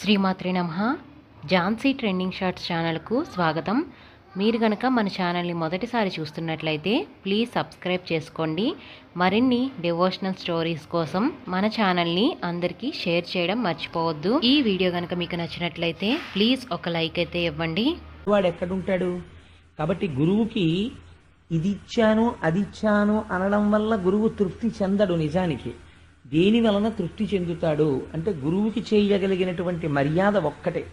శ్రీమాత్రి నమ. Jhansi trending shorts ఛానల్కు స్వాగతం. మీరు గనక మన ఛానల్ని మొదటిసారి చూస్తున్నట్లయితే ప్లీజ్ సబ్స్క్రైబ్ చేసుకోండి. మరిన్ని డివోషనల్ స్టోరీస్ కోసం మన ఛానల్ని అందరికీ షేర్ చేయడం మర్చిపోవద్దు. ఈ వీడియో కనుక మీకు నచ్చినట్లయితే ప్లీజ్ ఒక లైక్ అయితే ఇవ్వండి. వాడు ఎక్కడుంటాడు? కాబట్టి గురువుకి ఇది ఇచ్చాను అది ఇచ్చాను అనడం వల్ల గురువు తృప్తి చెందడు నిజానికి. దేని వలన తృప్తి చెందుతాడు అంటే గురువుకి చేయగలిగినటువంటి మర్యాద ఒక్కటే.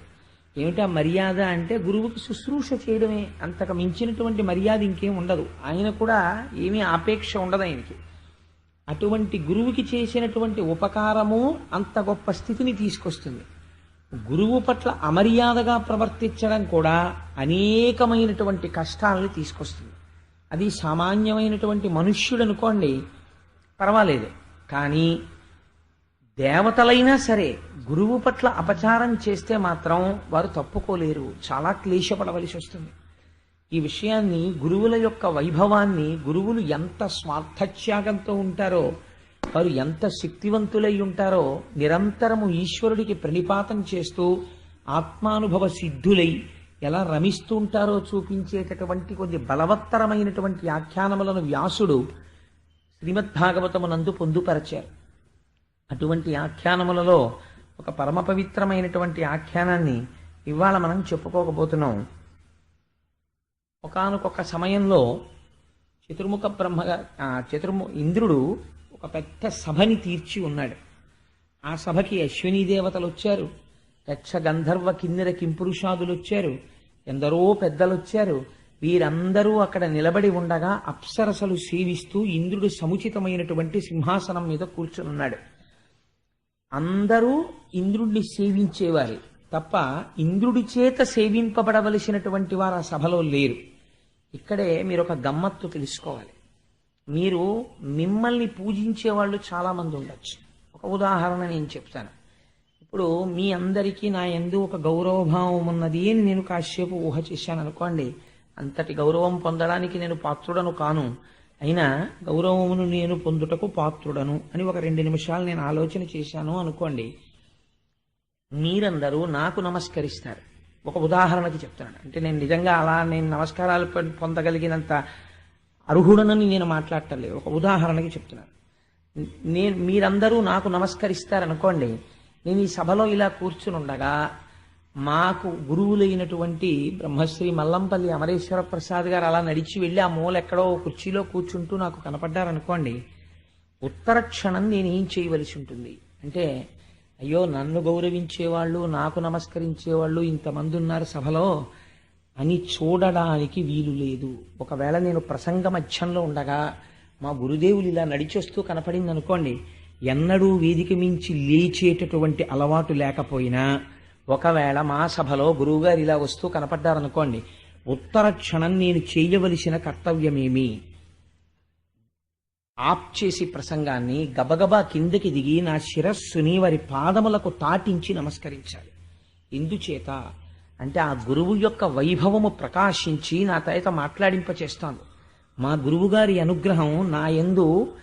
ఏమిటా మర్యాద అంటే గురువుకి శుశ్రూష చేయడమే. అంతకు మించినటువంటి మర్యాద ఇంకేం ఉండదు. ఆయన కూడా ఏమీ ఆపేక్ష ఉండదు ఆయనకి. అటువంటి గురువుకి చేసినటువంటి ఉపకారము అంత గొప్ప స్థితిని తీసుకొస్తుంది. గురువు పట్ల అమర్యాదగా ప్రవర్తించడం కూడా అనేకమైనటువంటి కష్టాలను తీసుకొస్తుంది. అది సామాన్యమైనటువంటి మనుష్యుడు అనుకోండి పర్వాలేదు. కానీ దేవతలైనా సరే గురువు పట్ల అపచారం చేస్తే మాత్రం వారు తప్పుకోలేరు. చాలా క్లేశపడవలసి వస్తుంది. ఈ విషయాన్ని గురువుల యొక్క వైభవాన్ని గురువులు ఎంత స్వార్థత్యాగంతో ఉంటారో వారు ఎంత శక్తివంతులై ఉంటారో నిరంతరము ఈశ్వరుడికి ప్రణిపాతం చేస్తూ ఆత్మానుభవ సిద్ధులై ఎలా రమిస్తూ ఉంటారో చూపించేటటువంటి కొద్ది బలవత్తరమైనటువంటి ఆఖ్యానములను వ్యాసుడు శ్రీమద్భాగవతమునందు పొందుపరచారు. అటువంటి ఆఖ్యానములలో ఒక పరమ పవిత్రమైనటువంటి ఆఖ్యానాన్ని ఇవాళ మనం చెప్పుకోకపోతున్నాం. ఒకానొక సమయంలో చతుర్ముఖ బ్రహ్మగా చతుర్ము ఇంద్రుడు ఒక పెద్ద సభని తీర్చి ఉన్నాడు. ఆ సభకి అశ్వినీ దేవతలు వచ్చారు యక్ష గంధర్వ కిన్నెర కింపురుషాదులు వచ్చారు ఎందరో పెద్దలు వచ్చారు వీరందరూ అక్కడ నిలబడి ఉండగా అప్సరసలు సేవిస్తూ ఇంద్రుడు సముచితమైనటువంటి సింహాసనం మీద కూర్చునున్నాడు. అందరూ ఇంద్రుడిని సేవించేవారు. తప్ప ఇంద్రుడి చేత సేవింపబడవలసినటువంటి వారు ఆ సభలో లేరు. ఇక్కడే మీరు ఒక గమ్మత్తు తెలుసుకోవాలి. మీరు మిమ్మల్ని పూజించే వాళ్ళు చాలా మంది ఉండొచ్చు. ఒక ఉదాహరణ నేను చెప్తాను. ఇప్పుడు మీ అందరికీ నా ఎందు ఒక గౌరవభావం ఉన్నది అని నేను కాసేపు ఊహ చేశాను అనుకోండి. అంతటి గౌరవం పొందడానికి నేను పాత్రుడను కాను. అయినా గౌరవమును నేను పొందుటకు పాత్రుడను అని ఒక రెండు నిమిషాలు నేను ఆలోచన చేశాను అనుకోండి. మీరందరూ నాకు నమస్కరిస్తారు. ఒక ఉదాహరణకి చెప్తున్నాను. అంటే నేను నిజంగా అలా నేను నమస్కారాలు పొందగలిగినంత అర్హుడనని నేను మాట్లాడటం లేదు. ఒక ఉదాహరణకి చెప్తున్నాను. నేను మీరందరూ నాకు నమస్కరిస్తారనుకోండి. నేను ఈ సభలో ఇలా కూర్చుని ఉండగా మాకు గురువులైనటువంటి బ్రహ్మశ్రీ మల్లంపల్లి అమరేశ్వర ప్రసాద్ గారు అలా నడిచి వెళ్ళి ఆ మూల ఎక్కడో కుర్చీలో కూర్చుంటూ నాకు కనపడ్డారనుకోండి ఉత్తర క్షణం నేను ఏం చేయవలసి ఉంటుంది? అంటే అయ్యో నన్ను గౌరవించేవాళ్ళు నాకు నమస్కరించేవాళ్ళు ఇంతమంది ఉన్నారు సభలో అని చూడడానికి వీలు లేదు. ఒకవేళ నేను ప్రసంగ మధ్యంలో ఉండగా మా గురుదేవులు ఇలా నడిచొస్తూ కనపడింది అనుకోండి ఎన్నడూ వేదిక మించి లేచేటటువంటి అలవాటు లేకపోయినా ఒకవేళ మా సభలో గురువుగారు ఇలా వస్తూ కనపడ్డారనుకోండి ఉత్తర క్షణం నేను చేయవలసిన కర్తవ్యమేమి? ఆప్ చేసి ప్రసంగాన్ని గబగబా కిందకి దిగి నా శిరస్సుని వారి పాదములకు తాటించి నమస్కరించాలి. ఎందుచేత అంటే ఆ గురువు యొక్క వైభవము ప్రకాశించి నా తయత మాట్లాడింప చేస్తాను మా గురువుగారి అనుగ్రహం నా యందు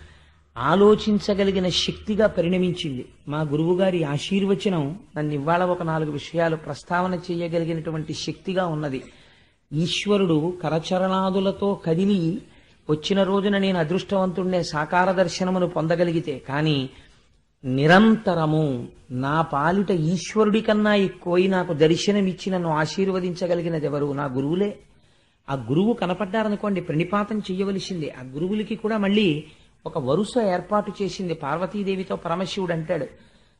ఆలోచించగలిగిన శక్తిగా పరిణమించింది. మా గురువుగారి ఆశీర్వచనం నన్ను ఇవాళ ఒక నాలుగు విషయాలు ప్రస్తావన చేయగలిగినటువంటి శక్తిగా ఉన్నది. ఈశ్వరుడు కరచరణాదులతో కదిలి వచ్చిన రోజున నేను అదృష్టవంతుడినే సాకార దర్శనమును పొందగలిగితే కానీ నిరంతరము నా పాలిట ఈశ్వరుడి కన్నా ఎక్కువై నాకు దర్శనమిచ్చి నన్ను ఆశీర్వదించగలిగినది ఎవరు నా గురువులే. ఆ గురువు కనపడ్డారనుకోండి ప్రణిపాతం చెయ్యవలసిందే. ఆ గురువులకి కూడా మళ్ళీ ఒక వరుస ఏర్పాటు చేసింది పార్వతీదేవితో పరమశివుడు అంటాడు.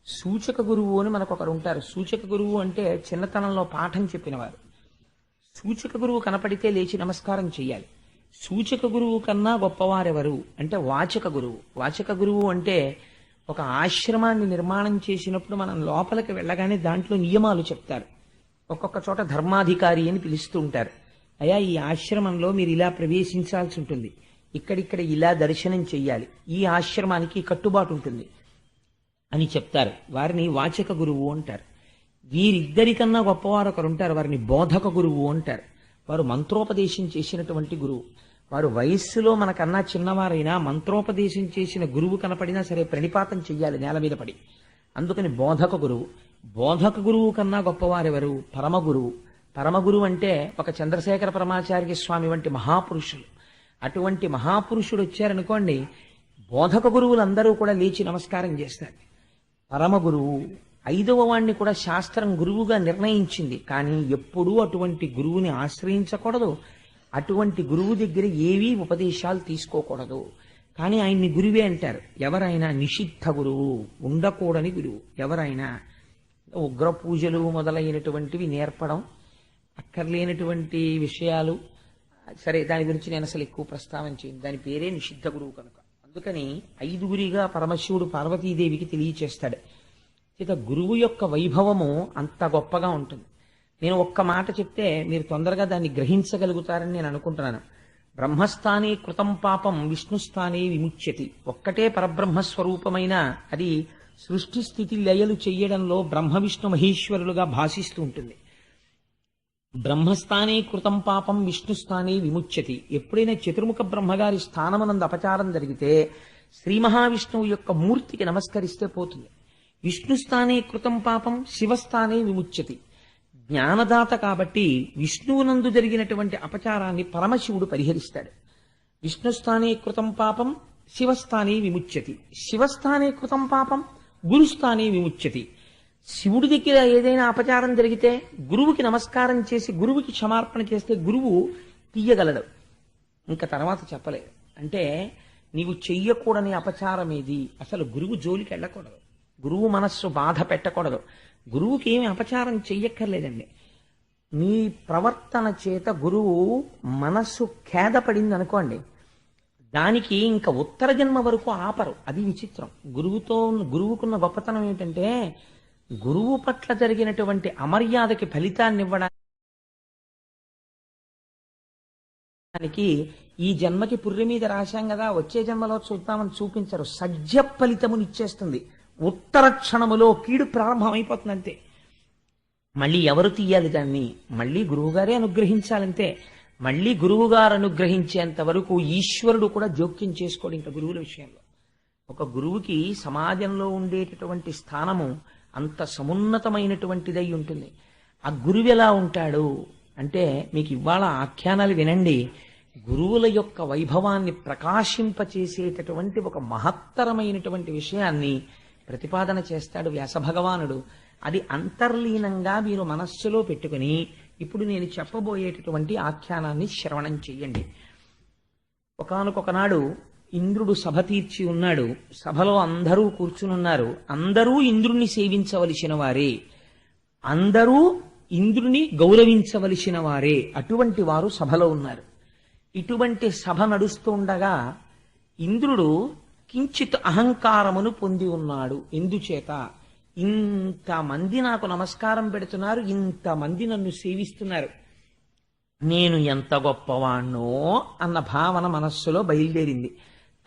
సూచక గురువు అని మనకు ఒకరు ఉంటారు. సూచక గురువు అంటే చిన్నతనంలో పాఠం చెప్పినవారు. సూచక గురువు కనపడితే లేచి నమస్కారం చేయాలి సూచక గురువు కన్నా గొప్పవారెవరు అంటే వాచక గురువు. వాచక గురువు అంటే ఒక ఆశ్రమాన్ని నిర్మాణం చేసినప్పుడు మనం లోపలికి వెళ్ళగానే దాంట్లో నియమాలు చెప్తారు. ఒక్కొక్క చోట ధర్మాధికారి అని పిలుస్తూ ఉంటారు. అయ్యా ఈ ఆశ్రమంలో మీరు ఇలా ప్రవేశించాల్సి ఉంటుంది. ఇక్కడిక్కడ ఇలా దర్శనం చెయ్యాలి. ఈ ఆశ్రమానికి కట్టుబాటు ఉంటుంది అని చెప్తారు. వారిని వాచక గురువు అంటారు. వీరిద్దరికన్నా గొప్పవారు ఒకరు ఉంటారు వారిని బోధక గురువు అంటారు. వారు మంత్రోపదేశం చేసినటువంటి గురువు. వారు వయస్సులో మనకన్నా చిన్నవారైనా మంత్రోపదేశం చేసిన గురువు కనపడినా సరే ప్రణిపాతం చెయ్యాలి నేల మీద పడి. అందుకని బోధక గురువు. బోధక గురువు కన్నా గొప్పవారెవరు? పరమగురువు. పరమగురువు అంటే ఒక చంద్రశేఖర పరమాచార్య స్వామి వంటి మహాపురుషులు. అటువంటి మహాపురుషుడు వచ్చారనుకోండి బోధక గురువులందరూ కూడా లేచి నమస్కారం చేస్తారు. పరమ గురువు ఐదవ వాణ్ణి కూడా శాస్త్రం గురువుగా నిర్ణయించింది. కానీ ఎప్పుడూ అటువంటి గురువుని ఆశ్రయించకూడదు. అటువంటి గురువు దగ్గర ఏవీ ఉపదేశాలు తీసుకోకూడదు. కానీ ఆయన్ని గురువే అంటారు. ఎవరైనా నిషిద్ధ గురువు ఉండకూడని గురువు. ఎవరైనా ఉగ్ర పూజలు మొదలైనటువంటివి నేర్పడం అక్కర్లేనటువంటి విషయాలు సరే దాని గురించి నేను అసలు ఎక్కువ ప్రస్తావన చేయను. దాని పేరే నిషిద్ధ గురువు కనుక. అందుకని ఐదుగురిగా పరమశివుడు పార్వతీదేవికి తెలియచేస్తాడు. ఇక గురువు యొక్క వైభవము అంత గొప్పగా ఉంటుంది. నేను ఒక్క మాట చెప్తే మీరు తొందరగా దాన్ని గ్రహించగలుగుతారని నేను అనుకుంటున్నాను. బ్రహ్మస్థానే కృతం పాపం విష్ణుస్థానే విముచ్యతి. ఒక్కటే పరబ్రహ్మస్వరూపమైన అది సృష్టి స్థితి లయలు చేయడంలో బ్రహ్మ విష్ణు మహేశ్వరులుగా భాషిస్తూ ఉంటుంది. బ్రహ్మస్థానే కృతం పాపం విష్ణుస్థానే విముచ్యతి. ఎప్పుడైనా చతుర్ముఖ బ్రహ్మగారి స్థానమనందు అపచారం జరిగితే శ్రీ మహావిష్ణువు యొక్క మూర్తికి నమస్కరిస్తే పోతుంది. విష్ణుస్థానే కృతం పాపం శివస్థానే విముచ్యతి. జ్ఞానదాత కాబట్టి విష్ణువునందు జరిగినటువంటి అపచారాన్ని పరమశివుడు పరిహరిస్తాడు. విష్ణుస్థానే కృతం పాపం శివస్థానే విముచ్యతి. శివస్థానే కృతం పాపం గురుస్థానే విముచ్యతి. శివుడి దగ్గర ఏదైనా అపచారం జరిగితే గురువుకి నమస్కారం చేసి గురువుకి క్షమార్పణ చేస్తే గురువు తీయగలడు. ఇంకా తర్వాత చెప్పలేదు అంటే నీవు చెయ్యకూడని అపచారం ఏది? అసలు గురువు జోలికి వెళ్ళకూడదు. గురువు మనస్సు బాధ పెట్టకూడదు. గురువుకి ఏమి అపచారం చెయ్యక్కర్లేదండి. నీ ప్రవర్తన చేత గురువు మనస్సు ఖేదపడింది అనుకోండి దానికి ఇంకా ఉత్తర జన్మ వరకు ఆపరు. అది విచిత్రం. గురువుతో ఉన్న- గురువుకున్న గొప్పతనం ఏమిటంటే గురువు పట్ల జరిగినటువంటి అమర్యాదకి ఫలితాన్ని ఇవ్వడానికి ఈ జన్మకి పుర్రె మీద రాశాం కదా వచ్చే జన్మలో చూద్దామని చూపించరు. సజ్జ ఫలితమునిచ్చేస్తుంది ఉత్తర క్షణములో కీడు ప్రారంభమైపోతుంది అంతే మళ్ళీ ఎవరు తీయాలి దాన్ని? మళ్ళీ గురువుగారే అనుగ్రహించాలంతే. మళ్ళీ గురువుగారు అనుగ్రహించేంత వరకు ఈశ్వరుడు కూడా జోక్యం చేసుకోడు ఇంకా గురువుల విషయంలో. ఒక గురువుకి సమాజంలో ఉండేటటువంటి స్థానము అంత సమున్నతమైనటువంటిదై ఉంటుంది. ఆ గురువు ఎలా ఉంటాడు? అంటే మీకు ఇవాళ ఆఖ్యానాలు వినండి. గురువుల యొక్క వైభవాన్ని ప్రకాశింపచేసేటటువంటి ఒక మహత్తరమైనటువంటి విషయాన్ని ప్రతిపాదన చేస్తాడు వ్యాసభగవానుడు. అది అంతర్లీనంగా మీరు మనస్సులో పెట్టుకుని ఇప్పుడు నేను చెప్పబోయేటటువంటి ఆఖ్యానాన్ని శ్రవణం చెయ్యండి ఒకనకొకనాడు ఇంద్రుడు సభ తీర్చి ఉన్నాడు. సభలో అందరూ కూర్చునున్నారు. అందరూ ఇంద్రుణ్ణి సేవించవలసిన వారే అందరూ ఇంద్రుని గౌరవించవలసిన వారే అటువంటి వారు సభలో ఉన్నారు. ఇటువంటి సభ నడుస్తుండగా ఇంద్రుడు కించిత్ అహంకారమును పొంది ఉన్నాడు. ఎందుచేత? ఇంతమంది నాకు నమస్కారం పెడుతున్నారు. ఇంతమంది నన్ను సేవిస్తున్నారు. నేను ఎంత గొప్పవాణ్ణో అన్న భావన మనస్సులో బయలుదేరింది.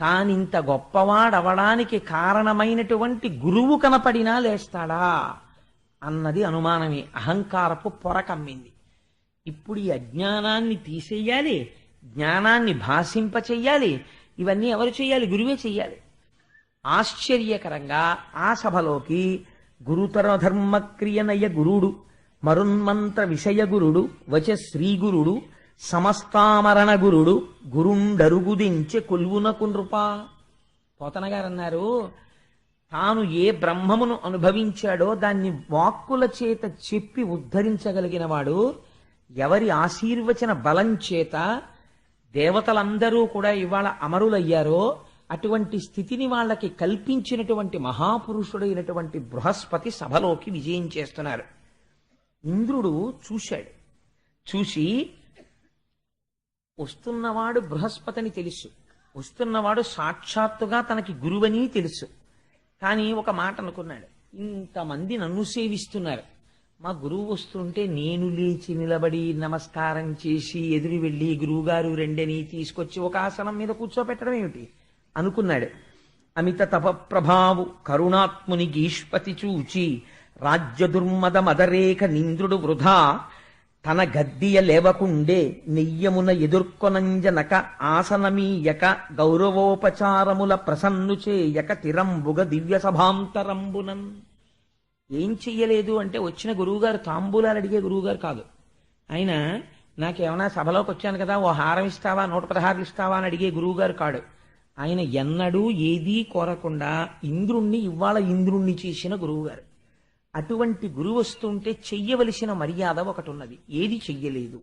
తానింత గొప్పవాడవడానికి కారణమైనటువంటి గురువు కనపడినా లేస్తాడా? అన్నది అనుమానమే. అహంకారపు పొర కమ్మింది. ఇప్పుడు ఈ అజ్ఞానాన్ని తీసేయాలి జ్ఞానాన్ని భాషింప చెయ్యాలి ఇవన్నీ ఎవరు చెయ్యాలి? గురువే చెయ్యాలి. ఆశ్చర్యకరంగా ఆ సభలోకి గురుతర ధర్మక్రియనయ గురుడు మరున్మంత్ర విషయ గురుడు వచ శ్రీగురుడు సమస్తామరణ గురుడు గురుండరుగుదించె కొల్వునకు నృప. పోతనగారన్నారు అన్నారు తాను ఏ బ్రహ్మమును అనుభవించాడో దాన్ని వాక్కుల చేత చెప్పి ఉద్ధరించగలిగిన వాడు ఎవరి ఆశీర్వచన బలం చేత దేవతలందరూ కూడా ఇవాళ అమరులయ్యారో అటువంటి స్థితిని వాళ్ళకి కల్పించినటువంటి మహాపురుషుడైనటువంటి బృహస్పతి సభలోకి విజయం చేస్తున్నారు. ఇంద్రుడు చూశాడు. చూసి వస్తున్నవాడు బృహస్పతిని తెలుసు. వస్తున్నవాడు సాక్షాత్తుగా తనకి గురువని తెలుసు. కానీ ఒక మాట అనుకున్నాడు. ఇంతమంది నన్ను సేవిస్తున్నారు. మా గురువు వస్తుంటే నేను లేచి నిలబడి నమస్కారం చేసి ఎదురు వెళ్ళి గురువుగారు రెండని తీసుకొచ్చి ఒక ఆసనం మీద కూర్చోపెట్టడం ఏమిటి? అనుకున్నాడు. అమిత తప ప్రభావు కరుణాత్ముని గీష్పతి చూచి రాజ్య దుర్మద మదరేఖ నింద్రుడు వృధా తన గద్దియ లేవకుండే నెయ్యమున ఎదుర్కొనంజనక ఆసనమీయక గౌరవోపచారముల ప్రసన్ను చేయక తిరంబుగ దివ్య సభాంతరంబునన్ ఏం చెయ్యలేదు అంటే వచ్చిన గురువుగారు తాంబూలాలు అడిగే గురువుగారు కాదు. ఆయన నాకేమైనా సభలోకి వచ్చాను కదా ఓ హారం ఇస్తావా నూట పదహారులు ఇస్తావా అని అడిగే గురువుగారు కాడు. ఆయన ఎన్నడూ ఏదీ కోరకుండా ఇంద్రుణ్ణి ఇవాళ ఇంద్రుణ్ణి చేసిన గురువుగారు. అటువంటి గురువు వస్తుంటే చెయ్యవలసిన మర్యాద ఒకటి ఉన్నది ఏది చెయ్యలేదు.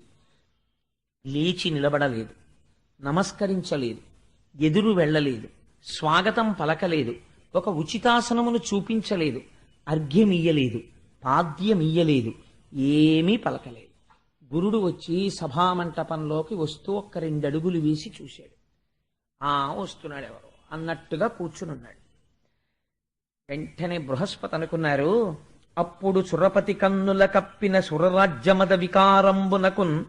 లేచి నిలబడలేదు. నమస్కరించలేదు. ఎదురు వెళ్ళలేదు. స్వాగతం పలకలేదు. ఒక ఉచితాసనమును చూపించలేదు. అర్ఘ్యమియ్యలేదు. పాద్యమియ్యలేదు. ఏమీ పలకలేదు. గురుడు వచ్చి సభామంటపంలోకి వస్తూ ఒక్క రెండు అడుగులు వేసి చూశాడు. ఆ వస్తున్నాడు ఎవరు అన్నట్టుగా కూర్చునున్నాడు. వెంటనే బృహస్పతి అనుకున్నారు అప్పుడు సురపతి కన్నుల కప్పిన సురరాజ్యమద వికారంబునకున్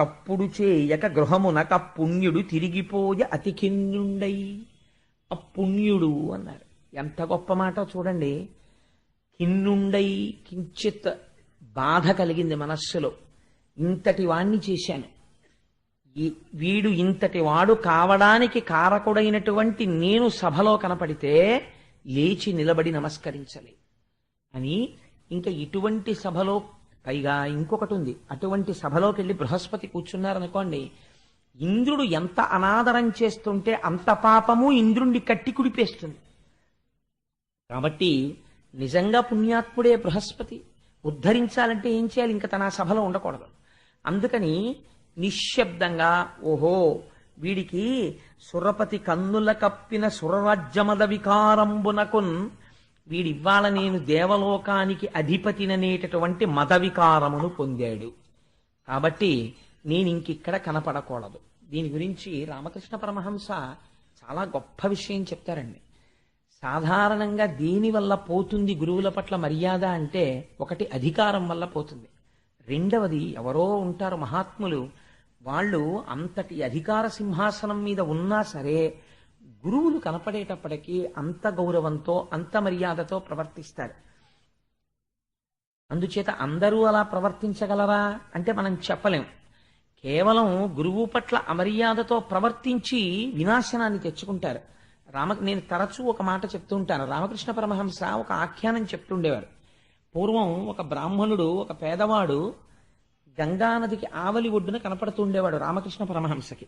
చప్పుడు చేయక గృహమునక పుణ్యుడు తిరిగిపోయ అతికిన్నుండై అపుణ్యుడు అన్నారు. ఎంత గొప్ప మాట చూడండి. కిన్నుండై కించిత్ బాధ కలిగింది మనస్సులో. ఇంతటి వాణ్ణి చేశాను. వీడు ఇంతటి వాడు కావడానికి కారకుడైనటువంటి నేను సభలో కనపడితే లేచి నిలబడి నమస్కరించలే. అని ఇంకా ఇటువంటి సభలో పైగా ఇంకొకటి ఉంది అటువంటి సభలోకి వెళ్ళి బృహస్పతి కూర్చున్నారనుకోండి ఇంద్రుడు ఎంత అనాదరం చేస్తుంటే అంత పాపము ఇంద్రుణ్ణి కట్టి కుడిపేస్తుంది. కాబట్టి నిజంగా పుణ్యాత్ముడే బృహస్పతి. ఉద్ధరించాలంటే ఏం చేయాలి? ఇంకా తన సభలో ఉండకూడదు. అందుకని నిశ్శబ్దంగా ఓహో వీడికి సురపతి కన్నుల కప్పిన సురరాజ్యమద వికారంబునకున్ వీడివ్వాల నేను దేవలోకానికి అధిపతిననేటటువంటి మద వికారమును పొందాడు. కాబట్టి నేను ఇంకిక్కడ కనపడకూడదు. దీని గురించి రామకృష్ణ పరమహంస చాలా గొప్ప విషయం చెప్తారండి. సాధారణంగా దేని వల్ల పోతుంది గురువుల పట్ల మర్యాద అంటే ఒకటి అధికారం వల్ల పోతుంది. రెండవది ఎవరో ఉంటారు మహాత్ములు వాళ్ళు అంతటి అధికార సింహాసనం మీద ఉన్నా సరే గురువులు కనపడేటప్పటికీ అంత గౌరవంతో అంత మర్యాదతో ప్రవర్తిస్తారు. అందుచేత అందరూ అలా ప్రవర్తించగలరా అంటే మనం చెప్పలేం. కేవలం గురువు పట్ల అమర్యాదతో ప్రవర్తించి వినాశనాన్ని తెచ్చుకుంటారు. రామ నేను తరచూ ఒక మాట చెప్తూ ఉంటాను. రామకృష్ణ పరమహంస ఒక ఆఖ్యానం చెప్తుండేవారు పూర్వం ఒక బ్రాహ్మణుడు ఒక పేదవాడు గంగానదికి ఆవలి ఒడ్డున కనపడుతుండేవాడు రామకృష్ణ పరమహంసకి.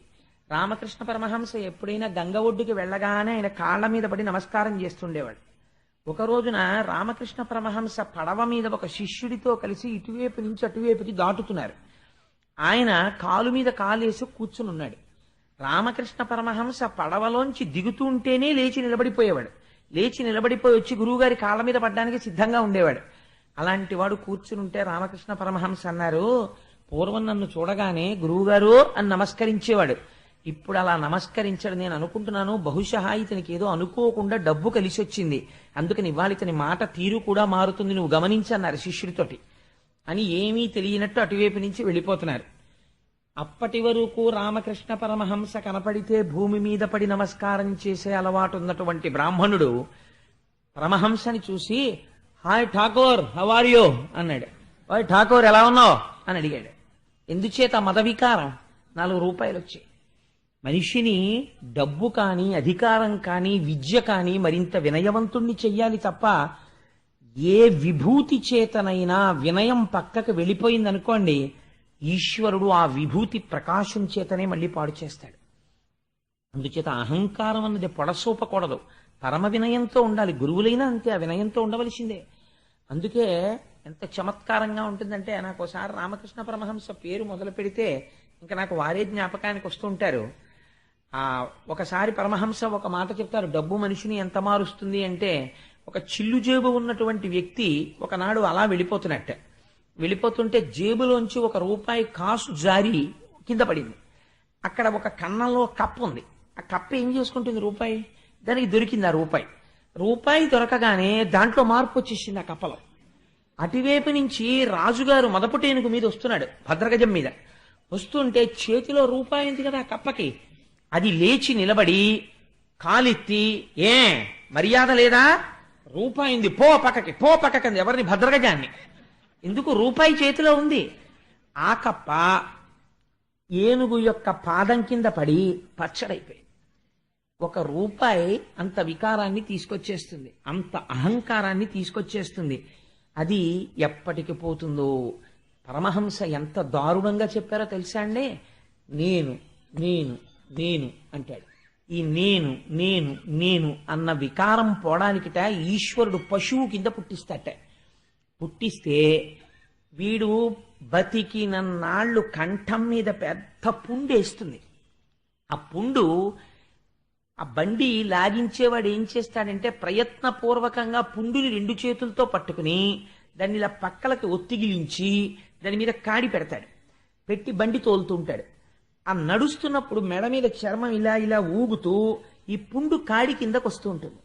రామకృష్ణ పరమహంస ఎప్పుడైనా గంగ ఒడ్డుకి వెళ్ళగానే ఆయన కాళ్ళ మీద పడి నమస్కారం చేస్తుండేవాడు. ఒక రోజున రామకృష్ణ పరమహంస పడవ మీద ఒక శిష్యుడితో కలిసి ఇటువైపు నుంచి అటువైపుకి దాటుతున్నారు. ఆయన కాలు మీద కాలేసి కూర్చుని ఉన్నాడు. రామకృష్ణ పరమహంస పడవలోంచి దిగుతుంటేనే లేచి నిలబడిపోయేవాడు. లేచి నిలబడిపోయి వచ్చి గురువుగారి కాళ్ళ మీద పడ్డానికి సిద్ధంగా ఉండేవాడు. అలాంటి వాడు కూర్చుని ఉంటే రామకృష్ణ పరమహంస అన్నారు పూర్వం నన్ను చూడగానే గురువుగారు అని నమస్కరించేవాడు. ఇప్పుడు అలా నమస్కరించాడు నేను అనుకుంటున్నాను. బహుశా ఇతనికి ఏదో అనుకోకుండా డబ్బు కలిసి వచ్చింది అందుకని ఇవాళ ఇతని మాట తీరు కూడా మారుతుంది. నువ్వు గమనించన్నారు శిష్యుడితోటి. అని ఏమీ తెలియనట్టు అటువైపు నుంచి వెళ్ళిపోతున్నారు. అప్పటి వరకు రామకృష్ణ పరమహంస కనపడితే భూమి మీద పడి నమస్కారం చేసే అలవాటు ఉన్నటువంటి బ్రాహ్మణుడు పరమహంసని చూసి హాయ్ ఠాకూర్ హవారియో అన్నాడు. హాయ్ ఠాకూర్ ఎలా ఉన్నావు? అని అడిగాడు. ఎందుచేత మత వికారం నాలుగు రూపాయలు వచ్చాయి మనిషిని డబ్బు కానీ అధికారం కానీ విద్య కానీ మరింత వినయవంతుణ్ణి చెయ్యాలి తప్ప ఏ విభూతి చేతనైనా వినయం పక్కకు వెళ్ళిపోయిందనుకోండి ఈశ్వరుడు ఆ విభూతి ప్రకాశం చేతనే మళ్ళీ పాడు చేస్తాడు. అందుచేత అహంకారం అన్నది పొడసూపకూడదు. పరమ వినయంతో ఉండాలి. గురువులైనా అంతే ఆ వినయంతో ఉండవలసిందే. అందుకే ఎంత చమత్కారంగా ఉంటుందంటే నాకు ఒకసారి రామకృష్ణ పరమహంస పేరు మొదలు పెడితే ఇంకా నాకు వారే జ్ఞాపకానికి వస్తుంటారు ఒకసారి పరమహంస ఒక మాట చెప్తారు డబ్బు మనిషిని ఎంత మారుస్తుంది అంటే ఒక చిల్లు జేబు ఉన్నటువంటి వ్యక్తి ఒకనాడు అలా వెళ్ళిపోతున్నట్ట. వెళ్ళిపోతుంటే జేబులోంచి ఒక రూపాయి కాసు జారి కింద పడింది. అక్కడ ఒక కన్నంలో కప్పు ఉంది. ఆ కప్పు ఏం చేసుకుంటుంది రూపాయి? దానికి దొరికింది ఆ రూపాయి. రూపాయి దొరకగానే దాంట్లో మార్పు వచ్చేసింది ఆ కప్పలో. అటువైపు నుంచి రాజుగారు మదపుటేనుగు మీద వస్తున్నాడు భద్రగజం మీద. వస్తుంటే చేతిలో రూపాయి ఉంది కదా ఆ కప్పకి. అది లేచి నిలబడి కాలెత్తి ఏ మర్యాద లేదా? రూపాయింది పో పక్కకి పో పక్కకి ఎవరిని? భద్రగజాన్ని. ఎందుకు? రూపాయి చేతిలో ఉంది. ఆ కప్ప ఏనుగు యొక్క పాదం కింద పడి పచ్చడైపోయింది. ఒక రూపాయి అంత వికారాన్ని తీసుకొచ్చేస్తుంది. అంత అహంకారాన్ని తీసుకొచ్చేస్తుంది. అది ఎప్పటికి పోతుందో? పరమహంస ఎంత దారుణంగా చెప్పారో తెలుసా అండి? నేను నేను నేను అంటాడు. ఈ నేను నేను నేను అన్న వికారం పోవడానికిట ఈశ్వరుడు పశువు కింద పుట్టిస్తాట. పుట్టిస్తే వీడు బతికినన్నాళ్ళు కంఠం మీద పెద్ద పుండు వేస్తుంది. ఆ పుండు ఆ బండి లాగించేవాడు ఏం చేస్తాడంటే ప్రయత్నపూర్వకంగా పుండుని రెండు చేతులతో పట్టుకుని దాన్ని ఇలా పక్కలకి ఒత్తిగిలించి దాని మీద కాడి పెడతాడు. పెట్టి బండి తోలుతుంటాడు ఆ నడుస్తున్నప్పుడు మెడ మీద చర్మం ఇలా ఇలా ఊగుతూ ఈ పుండు కాడి కిందకు వస్తూ ఉంటుంది.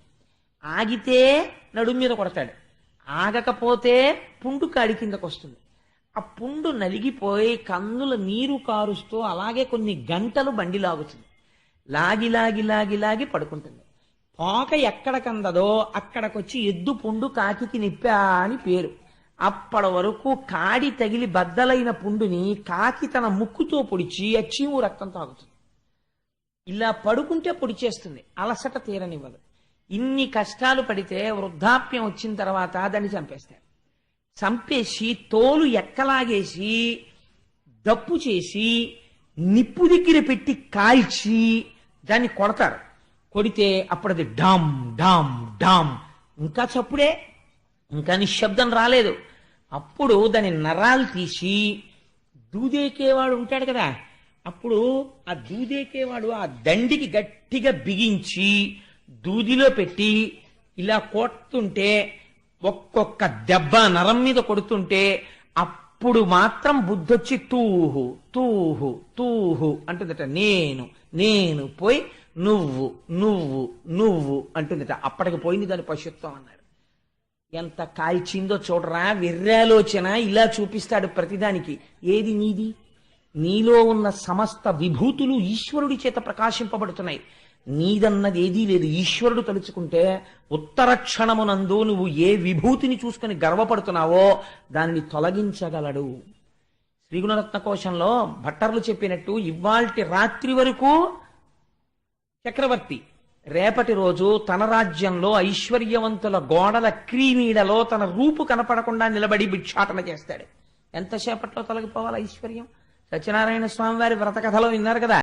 ఆగితే నడుము మీద కొడతాడు. ఆగకపోతే పుండు కాడి కిందకు వస్తుంది. ఆ పుండు నలిగిపోయి కన్నుల నీరు కారుస్తూ అలాగే కొన్ని గంటలు బండి లాగుతుంది. లాగి లాగి లాగి లాగి పడుకుంటుంది. పోక ఎక్కడ కందదో అక్కడికొచ్చి ఎద్దు పుండు కాకికి నిప్పా అని పేరు. అప్పటి వరకు కాడి తగిలి బద్దలైన పుండుని కాకి తన ముక్కుతో పొడిచి అచ్చీము రక్తం తాగుతుంది. ఇలా పడుకుంటే పొడిచేస్తుంది. అలసట తీరనివ్వదు. ఇన్ని కష్టాలు పడితే వృద్ధాప్యం వచ్చిన తర్వాత దాన్ని చంపేస్తారు. చంపేసి తోలు ఎక్కలాగేసి దప్పు చేసి నిప్పు దగ్గర పెట్టి కాల్చి దాన్ని కొడతారు. కొడితే అప్పుడు అది డామ్ డామ్ డామ్. ఇంకా చప్పుడే. ఇంకా నిశ్శబ్దం రాలేదు. అప్పుడు దాని నరాలు తీసి దూదేకేవాడు ఉంటాడు కదా అప్పుడు ఆ దూదేకేవాడు ఆ దండికి గట్టిగా బిగించి దూదిలో పెట్టి ఇలా కొడుతుంటే ఒక్కొక్క దెబ్బ నరం మీద కొడుతుంటే అప్పుడు మాత్రం బుద్ధొచ్చి తూహు తూహు తూహు అంటుందట. నేను నేను పోయి నువ్వు నువ్వు నువ్వు అంటుందట. అప్పటికి పోయింది దాని పశుత్వం అన్నాడు. ఎంత కాల్చిందో చూడరా వెర్రాలోచన ఇలా చూపిస్తాడు ప్రతిదానికి. ఏది నీది? నీలో ఉన్న సమస్త విభూతులు ఈశ్వరుడి చేత ప్రకాశింపబడుతున్నాయి. నీదన్నది ఏదీ లేదు. ఈశ్వరుడు తలుచుకుంటే ఉత్తర క్షణమునందు నువ్వు ఏ విభూతిని చూసుకుని గర్వపడుతున్నావో దానిని తొలగించగలడు. శ్రీగుణరత్న కోశంలో భట్టర్లు చెప్పినట్టు ఇవాల్టి రాత్రి వరకు చక్రవర్తి రేపటి రోజు తన రాజ్యంలో ఐశ్వర్యవంతుల గోడల క్రీనీడలో తన రూపు కనపడకుండా నిలబడి భిక్షాటన చేస్తాడు. ఎంతసేపట్లో తొలగిపోవాలి ఐశ్వర్యం? సత్యనారాయణ స్వామి వారి వ్రత కథలో విన్నారు కదా.